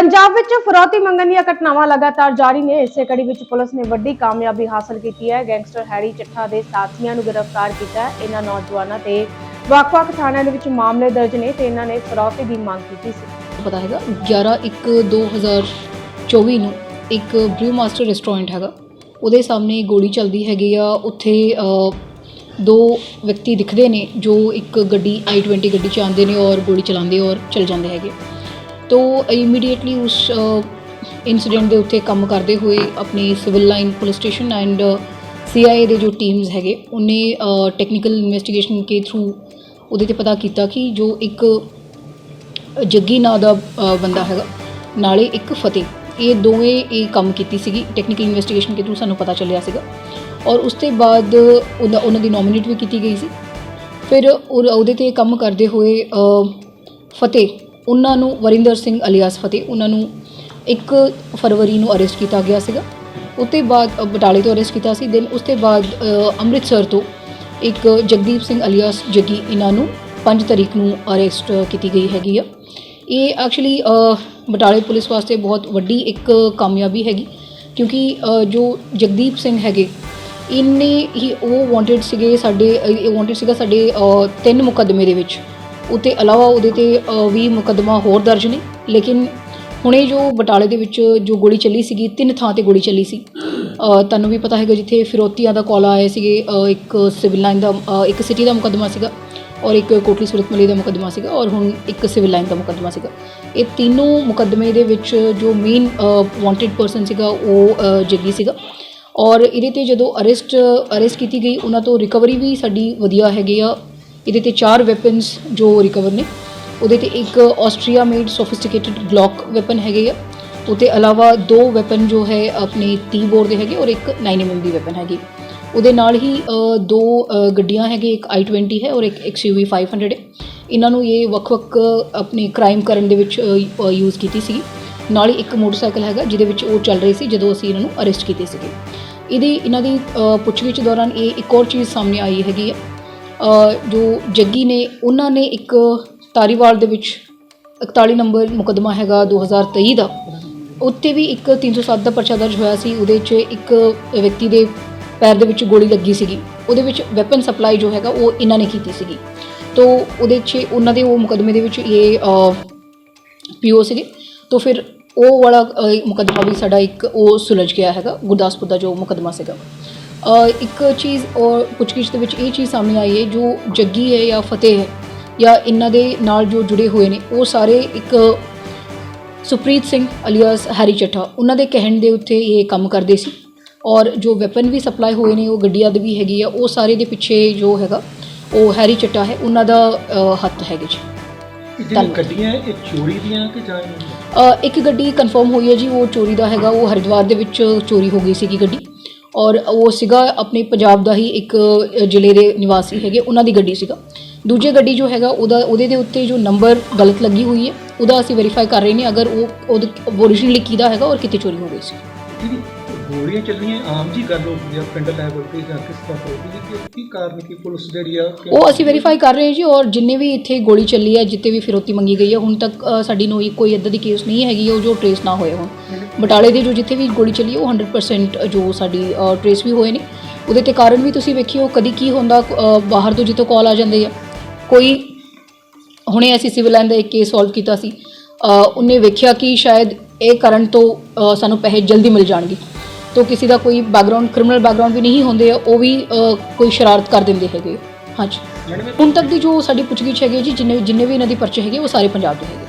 ਪੰਜਾਬ ਵਿੱਚ ਫਰੋਤੀ ਮੰਗਣ ਦੀਆਂ ਘਟਨਾਵਾਂ ਲਗਾਤਾਰ ਜਾਰੀ ਨੇ। ਇਸੇ ਕੜੀ ਵਿੱਚ ਪੁਲਿਸ ਨੇ ਵੱਡੀ ਕਾਮਯਾਬੀ ਹਾਸਲ ਕੀਤੀ ਹੈ। ਗੈਂਗਸਟਰ ਹੈਰੀ ਚੱਠਾ ਦੇ ਸਾਥੀਆਂ ਨੂੰ ਗ੍ਰਿਫਤਾਰ ਕੀਤਾ ਹੈ। ਇਹਨਾਂ ਨੌਜਵਾਨਾਂ ਤੇ ਵੱਖ-ਵੱਖ ਥਾਣਿਆਂ ਦੇ ਵਿੱਚ ਮਾਮਲੇ ਦਰਜ ਨੇ ਤੇ ਇਹਨਾਂ ਨੇ ਫਰੋਤੀ ਦੀ ਮੰਗ ਕੀਤੀ ਸੀ। ਪਤਾ ਹੈਗਾ 11 1 2024 ਨੂੰ ਇੱਕ ਬ੍ਰਿਊ ਮਾਸਟਰ ਰੈਸਟੋਰੈਂਟ ਹੈਗਾ। ਉਹਦੇ ਸਾਹਮਣੇ ਗੋਲੀ ਚੱਲਦੀ ਹੈਗੀ ਆ। ਉੱਥੇ ਦੋ ਵਿਅਕਤੀ ਦਿਖਦੇ ਨੇ ਜੋ ਇੱਕ ਗੱਡੀ i20 ਗੱਡੀ 'ਚ ਆਉਂਦੇ ਨੇ ਔਰ ਗੋਲੀ ਚਲਾਉਂਦੇ ਔਰ ਚਲ ਜਾਂਦੇ ਹੈਗੇ। ਤੋ ਇਮੀਡੀਏਟਲੀ ਉਸ ਇਨਸੀਡੈਂਟ ਦੇ ਉੱਤੇ ਕੰਮ ਕਰਦੇ ਹੋਏ ਆਪਣੀ civil line police station and CIA ਦੇ ਜੋ ਟੀਮਸ ਹੈਗੇ, ਉਹਨੇ ਟੈਕਨੀਕਲ ਇਨਵੈਸਟੀਗੇਸ਼ਨ ਕੇ ਥਰੂ ਉਹਦੇ ਤੇ ਪਤਾ ਕੀਤਾ ਕਿ ਜੋ ਇੱਕ ਜੱਗੀ ਨਾਂ ਦਾ ਬੰਦਾ ਹੈਗਾ, ਨਾਲੇ ਇੱਕ ਫਤਿਹ, ਇਹ ਦੋਵੇਂ ਇਹ ਕੰਮ ਕੀਤੀ ਸੀਗੀ ਟੈਕਨੀਕਲ ਇਨਵੈਸਟੀਗੇਸ਼ਨ ਕੇ ਥਰੂ ਸਾਨੂੰ ਪਤਾ ਚੱਲਿਆ ਸੀਗਾ ਔਰ ਉਸ ਤੋਂ ਬਾਅਦ ਉਹਦਾ, ਉਹਨਾਂ ਦੀ ਨੋਮੀਨੇਟ ਵੀ ਕੀਤੀ ਗਈ ਸੀ। ਫਿਰ ਉਹ- ਉਹਦੇ ਤੇ ਕੰਮ ਕਰਦੇ ਹੋਏ ਫਤਿਹ ਉਹਨਾਂ ਨੂੰ ਵਰਿੰਦਰ ਸਿੰਘ ਅਲਿਆਸ ਫਤਿਹ, ਉਹਨਾਂ ਨੂੰ 1 ਫਰਵਰੀ ਨੂੰ ਅਰੈਸਟ ਕੀਤਾ ਗਿਆ ਸੀਗਾ। ਉਤੇ ਬਾਅਦ ਬਟਾਲੇ ਤੋਂ ਅਰੈਸਟ ਕੀਤਾ ਸੀ। ਦੈਨ ਉਸ ਤੋਂ ਬਾਅਦ ਅੰਮ੍ਰਿਤਸਰ ਤੋਂ ਇੱਕ ਜਗਦੀਪ ਸਿੰਘ ਅਲਿਆਸ ਜੱਗੀ ਇਹਨਾਂ ਨੂੰ 5 ਤਰੀਕ ਨੂੰ ਅਰੈਸਟ ਕੀਤੀ ਗਈ ਹੈਗੀ ਆ। ਇਹ ਐਕਚੁਅਲੀ ਬਟਾਲੇ ਪੁਲਿਸ ਵਾਸਤੇ ਬਹੁਤ ਵੱਡੀ ਇੱਕ ਕਾਮਯਾਬੀ ਹੈਗੀ। ਕਿਉਂਕਿ ਜੋ ਜਗਦੀਪ ਸਿੰਘ ਹੈਗੇ, ਇੰਨੇ ਹੀ ਉਹ ਵਾਂਟਡ ਸੀਗੇ ਸਾਡੇ, ਇਹ ਵਾਂਟਡ ਸੀਗਾ ਸਾਡੇ ਤਿੰਨ ਮੁਕੱਦਮੇ ਦੇ ਵਿੱਚ। ਉਤੇ ਇਲਾਵਾ ਉਹਦੇ ਤੇ ਅ, ਵੀ ਮੁਕੱਦਮਾ ਹੋਰ ਦਰਜ ਨੇ। ਲੇਕਿਨ ਹੁਣੇ ਜੋ ਬਟਾਲੇ ਦੇ ਵਿੱਚ ਜੋ ਗੋਲੀ ਚੱਲੀ ਸੀਗੀ ਤਿੰਨ ਥਾਂ ਤੇ ਗੋਲੀ ਚੱਲੀ ਸੀ। ਅ, ਤੁਹਾਨੂੰ ਵੀ ਪਤਾ ਹੈਗਾ ਜਿੱਥੇ ਫਿਰੋਤੀਆਂ ਦਾ ਕਾਲ ਆਇਆ ਸੀਗੇ ਅ, ਇੱਕ ਸਿਵਲ ਲਾਈਨ ਦਾ ਅ, ਇੱਕ ਸਿਟੀ ਦਾ ਮੁਕੱਦਮਾ ਸੀਗਾ ਔਰ ਇੱਕ ਕੋਟਲੀ ਸੂਰਤ ਮਲੀ ਦਾ ਮੁਕੱਦਮਾ ਸੀਗਾ ਔਰ ਹੁਣ ਇੱਕ ਸਿਵਲ ਲਾਈਨ ਦਾ ਮੁਕੱਦਮਾ ਸੀਗਾ। ਇਹ ਤਿੰਨੋਂ ਮੁਕੱਦਮੇ ਦੇ ਵਿੱਚ ਜੋ ਮੇਨ ਵਾਂਟਡ ਪਰਸਨ ਸੀਗਾ ਉਹ ਅ, ਜੱਗੀ ਸੀਗਾ। ਔਰ ਇਹਦੇ ਤੇ ਜਦੋਂ ਅਰੈਸਟ ਅਰੈਸਟ ਕੀਤੀ ਗਈ ਉਹਨਾਂ ਤੋਂ ਰਿਕਵਰੀ ਵੀ ਸਾਡੀ ਵਧੀਆ ਹੈਗੀ ਆ। ਇਹਦੇ ਤੇ ਚਾਰ ਵੈਪਨਸ ਜੋ ਰਿਕਵਰ ਨੇ, ਉਹਦੇ ਤੇ ਇੱਕ Austria made sophisticated Glock weapon ਹੈਗੇ ਆ ਉਹਤੇ ਇਲਾਵਾ ਦੋ ਵੈਪਨ ਜੋ ਹੈ ਆਪਣੇ 30 ਬੋਰ ਦੇ ਹੈਗੇ, ਔਰ ਇੱਕ 9mm ਦੀ ਵੈਪਨ ਹੈਗੀ। ਉਹਦੇ ਨਾਲ ਹੀ ਦੋ ਗੱਡੀਆਂ ਹੈਗੇ, ਇੱਕ i20 ਹੈ ਔਰ ਇੱਕ XUV 500 ਹੈ। ਇਹਨਾਂ ਨੂੰ ਇਹ ਵੱਖ-ਵੱਖ, ਆਪਣੇ ਕ੍ਰਾਈਮ ਕਰਨ ਦੇ ਵਿੱਚ ਯੂਜ਼ ਕੀਤੀ ਸੀ ਨਾਲ ਹੀ ਇੱਕ ਮੋਟਰਸਾਈਕਲ ਹੈਗਾ, ਜਿਹਦੇ ਵਿੱਚ ਉਹ ਚੱਲ ਰਹੀ ਸੀ ਜਦੋਂ ਅਸੀਂ ਇਹਨਾਂ ਨੂੰ ਅਰੈਸਟ ਕੀਤੇ ਸੀਗੇ। ਇਹਦੀ, ਇਹਨਾਂ ਦੀ ਪੁੱਛਗਿੱਛ ਦੌਰਾਨ ਇਹ ਇੱਕ ਹੋਰ ਚੀਜ਼ ਸਾਹਮਣੇ ਆਈ ਹੈਗੀ ਹੈ ਜੋ ਜੱਗੀ ਨੇ ਉਹਨਾਂ ਨੇ ਇੱਕ ਤਾਰੀਵਾਲ ਦੇ ਵਿੱਚ 41 ਨੰਬਰ ਮੁਕੱਦਮਾ ਹੈਗਾ 2023 ਦਾ। ਉੱਤੇ ਵੀ ਇੱਕ 307 ਦਾ ਪਰਚਾ ਦਰਜ ਹੋਇਆ ਸੀ ਉਹਦੇ 'ਚ ਇੱਕ ਵਿਅਕਤੀ ਦੇ ਪੈਰ ਦੇ ਵਿੱਚ ਗੋਲੀ ਲੱਗੀ ਸੀਗੀ। ਉਹਦੇ ਵਿੱਚ ਵੈਪਨ ਸਪਲਾਈ ਜੋ ਹੈਗਾ ਉਹ ਇਹਨਾਂ ਨੇ ਕੀਤੀ ਸੀਗੀ। ਤੋ ਉਹਦੇ 'ਚ ਉਹਨਾਂ ਦੇ ਉਹ ਮੁਕੱਦਮੇ ਦੇ ਵਿੱਚ ਇਹ ਪੀਓ ਸੀਗੇ। ਤੋ ਫਿਰ ਉਹ ਵਾਲਾ ਅ, ਮੁਕੱਦਮਾ ਵੀ ਸਾਡਾ ਇੱਕ ਉਹ ਸੁਲਝ ਗਿਆ ਹੈਗਾ ਗੁਰਦਾਸਪੁਰ ਦਾ ਜੋ ਮੁਕੱਦਮਾ ਸੀਗਾ। ਇੱਕ ਚੀਜ਼ ਔਰ ਪੁੱਛਗਿੱਛ ਦੇ ਵਿੱਚ ਇਹ ਚੀਜ਼ ਸਾਹਮਣੇ ਆਈ ਹੈ ਜੋ ਜੱਗੀ ਹੈ ਜਾਂ ਫਤਿਹ ਹੈ ਜਾਂ ਇਹਨਾਂ ਦੇ ਨਾਲ ਜੋ ਜੁੜੇ ਹੋਏ ਨੇ ਉਹ ਸਾਰੇ ਇੱਕ ਸੁਪ੍ਰੀਤ ਸਿੰਘ ਅਲੀਅਸ ਹੈਰੀ ਚੱਠਾ ਉਹਨਾਂ ਦੇ ਕਹਿਣ ਦੇ ਉੱਤੇ ਇਹ ਕੰਮ ਕਰਦੇ ਸੀ। ਔਰ ਜੋ ਵੈਪਨ ਵੀ ਸਪਲਾਈ ਹੋਏ ਨੇ ਉਹ ਗੱਡੀਆਂ ਦੇ ਵੀ ਹੈਗੀ ਆ ਉਹ ਸਾਰੇ ਦੇ ਪਿੱਛੇ ਜੋ ਹੈਗਾ ਉਹ ਹੈਰੀ ਚੱਠਾ ਹੈ ਉਹਨਾਂ ਦਾ ਹੱਥ ਹੈਗੇ ਜੀ। ਧੰਨਵਾਦ। ਗੱਡੀਆਂ ਇਹ ਚੋਰੀ ਦੀਆਂ ਕਿ ਜਾਂ ਇੱਕ ਗੱਡੀ ਕਨਫਰਮ ਹੋਈ ਹੈ ਜੀ ਉਹ ਚੋਰੀ ਦਾ ਹੈਗਾ ਉਹ ਹਰਿਦੁਆਰ ਦੇ ਵਿੱਚ ਚੋਰੀ ਹੋ ਗਈ ਸੀਗੀ ਗੱਡੀ। ਔਰ ਉਹ ਸੀਗਾ ਆਪਣੇ ਪੰਜਾਬ ਦਾ ਹੀ ਇੱਕ ਜ਼ਿਲ੍ਹੇ ਦੇ ਨਿਵਾਸੀ ਹੈਗੇ, ਉਹਨਾਂ ਦੀ ਗੱਡੀ ਸੀਗਾ। ਦੂਜੀ ਗੱਡੀ ਜੋ ਹੈਗਾ, ਉਹਦਾ, ਉਹਦੇ ਦੇ ਉੱਤੇ ਜੋ ਨੰਬਰ ਗਲਤ ਲੱਗੀ ਹੋਈ ਹੈ, ਉਹਦਾ ਅਸੀਂ ਵੈਰੀਫਾਈ ਕਰ ਰਹੇ ਨੇ, ਅਗਰ ਉਹ ਉਹ ਓਰੀਜਨਲੀ ਕਿਹਦਾ ਹੈਗਾ, ਔਰ ਕਿੱਥੇ ਚੋਰੀ ਹੋ ਗਈ ਸੀ। ਗੋਲੀਆਂ ਚੱਲੀਆਂ ਆਮ ਜੀ ਗੱਲ ਹੋ ਗਈ ਆ ਪਿੰਡ ਲੈਵਲ ਤੇ ਜਾਂ ਕਿਸ ਤਰ੍ਹਾਂ ਹੋ ਗਈ। ਕਿ ਕੀ ਕਾਰਨ ਕੀ ਪੁਲਿਸ ਜਿਹੜੀ ਆ ਕਿ- ਉਹ ਅਸੀਂ ਵੈਰੀਫਾਈ ਕਰ ਰਹੇ ਹਾਂ ਜੀ ਔਰ ਜਿੰਨੇ ਵੀ ਇੱਥੇ ਗੋਲੀ ਚੱਲੀ ਹੈ ਜਿੱਤੇ ਵੀ ਫਿਰੋਤੀ ਮੰਗੀ ਗਈ ਹੈ ਹੁਣ ਤੱਕ ਅ, ਸਾਡੀ ਨੋਈ ਕੋਈ ਇਦਾਂ ਦੀ ਕੇਸ ਨਹੀਂ ਹੈਗੀ ਉਹ ਜੋ ਟਰੇਸ ਨਾ ਹੋਏ ਹੋਣ। ਬਟਾਲੇ ਦੇ ਜੋ ਜਿੱਥੇ ਵੀ ਗੋਲੀ ਚੱਲੀ ਹੈ, ਉਹ 100% ਜੋ ਸਾਡੀ ਟਰੇਸ ਵੀ ਹੋਏ ਨੇ। ਉਹਦੇ ਤੇ ਕਾਰਨ ਵੀ ਤੁਸੀਂ ਵੇਖਿਓ ਕਦੀ ਕੀ ਹੁੰਦਾ ਅ, ਬਾਹਰ ਤੋਂ ਜਿੱਥੋਂ ਕਾਲ ਆ ਜਾਂਦੇ ਆ। ਕੋਈ ਹੁਣੇ ਅਸੀਂ ਸਿਵਲ ਲਾਈਨ ਦਾ ਇੱਕ ਕੇਸ ਸੋਲਵ ਕੀਤਾ ਸੀ। ਅ, ਉਹਨੇ ਵੇਖਿਆ ਕਿ ਸ਼ਾਇਦ ਇਹ ਕਰਨ ਤੋਂ ਅ, ਸਾਨੂੰ ਪੈਸੇ ਜਲਦੀ ਮਿਲ ਜਾਣਗੇ। ਤੋਂ ਕਿਸੇ ਦਾ ਕੋਈ ਬੈਕਗ੍ਰਾਉਂਡ ਕ੍ਰਿਮੀਨਲ ਬੈਕਗ੍ਰਾਉਂਡ ਵੀ ਨਹੀਂ ਹੁੰਦੇ ਉਹ ਵੀ ਕੋਈ ਸ਼ਰਾਰਤ ਕਰ ਦਿੰਦੇ ਹੈਗੇ ਹਾਂਜੀ। ਹੁਣ ਤੱਕ ਦੀ ਜੋ ਸਾਡੀ ਪੁੱਛਗਿੱਛ ਹੈਗੀ ਜੀ ਜਿੰਨੇ ਜਿੰਨੇ ਵੀ ਇਹਨਾਂ ਦੀ ਪਰਚੇ ਹੈਗੇ ਉਹ ਸਾਰੇ ਪੰਜਾਬ ਦੇ ਹੈਗੇ